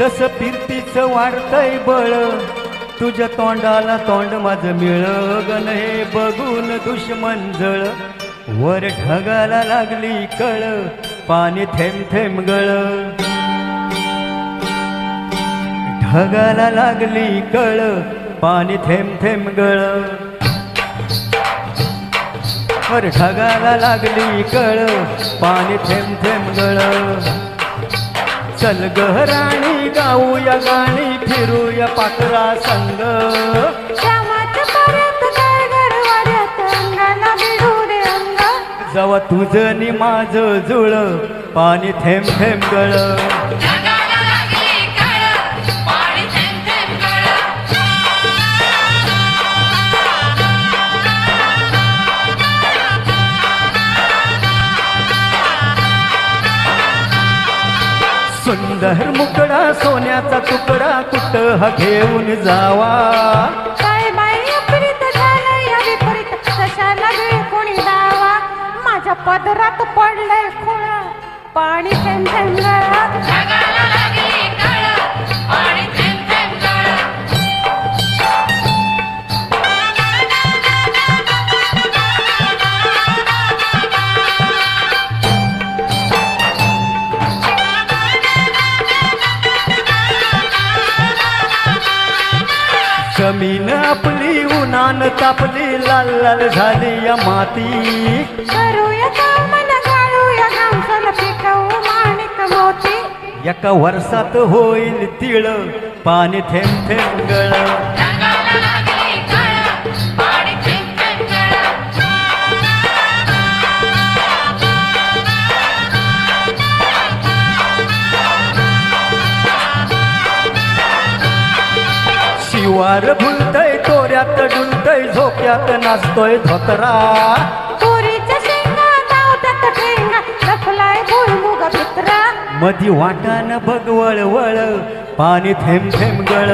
तस फिरतीच वाढतय बळ. तुझ्या तोंडाला तोंड माझं मिळ गण हे बघून दुश्मन जळ. वर ढगाला लागली कळ पाणी थेंब थेंब गळ. ढगाला लागली कळ पाणी थेंब थेंब गळ. वर ढगाला लागली कळ पाणी थेंब थेंब गळ. चल गहराणी गाऊया गाणी फिरूया पाकरा संग. जवा तुझं नि माझं जुळ पाणी थेंब थेंब गळ. सुंदर मुकडा सोन्याचा तुकडा कुठ हा घेऊन जावा? काय बाई विपरीत झालं या विपरीत कशाला वेळ कोणी दावा? माझ्या पदरात पडलंय खुळा पाणी जगाला लागली जमीन आपली उन्हान तापली लाल लाल झाली या माती. करूया मन गाळूया गावसल पिकवू माणिक मोती. एका वर्षात होईल तिळ पाणी थेंब थेंब गळ. शिवार भुलतय तोऱ्यात डुलतय झोक्यात नाचतोय धोतरा. मधी वाटान भगवळ वळ पाणी थेंब थेंब गळ.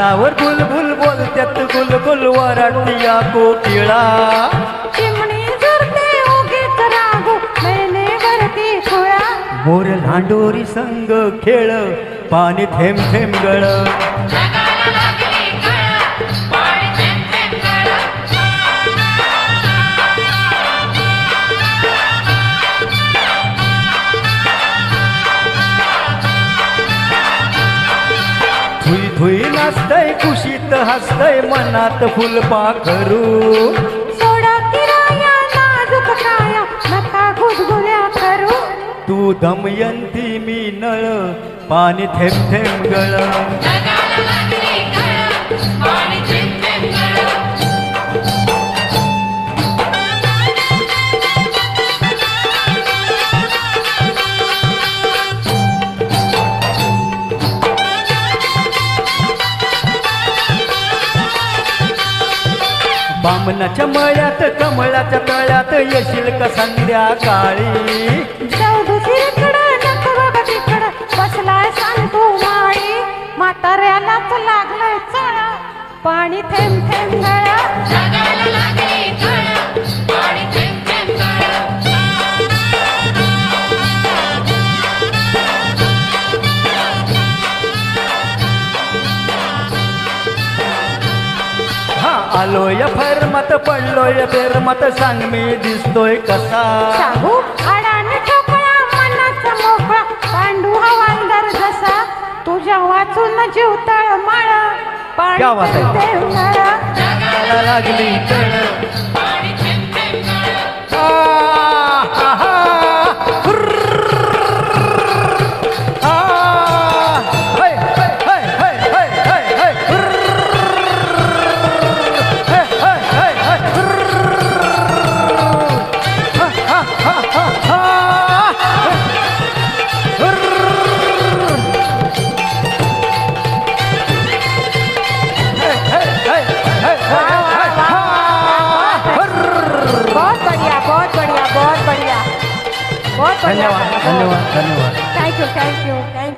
झाडावर बुलबुल बोलत्यात गुलगुल वराटिया कोकिळा. चिमणी जुरते उगीच रागू मैने वरती खुळा. मोर लांडोरी संग खेळ पाणी थेंब थेंब गळ. थुई थुई नाचतय कुशीत हसतय मनात फुलपाखरू सोडा किराया नाजूक काया नका गुदगुल्या करू. तू दमयंती मी नळ पाणी थेंब थेंब गळ. बामणाच्या मळ्यात कमळाच्या तळ्यात येशील का संध्याकाळी? चौदुशीकडं नको बघ तिकडं बसलाय सांगतो माळी. म्हाताऱ्यालाच लागलाय चळा. पाणी थेंब थेंब गळा आलोय फरमत पडलोय बेरमत सांग मी दिसतोय कसा? सांगू आडाने ठोकळा मनाचा मोकळा पांडू हवालदार जसा. तुझ्या वाचून जीव तळ माळ पाणी लागली धन्यवाद धन्यवाद धन्यवाद. Thank you thank you thank you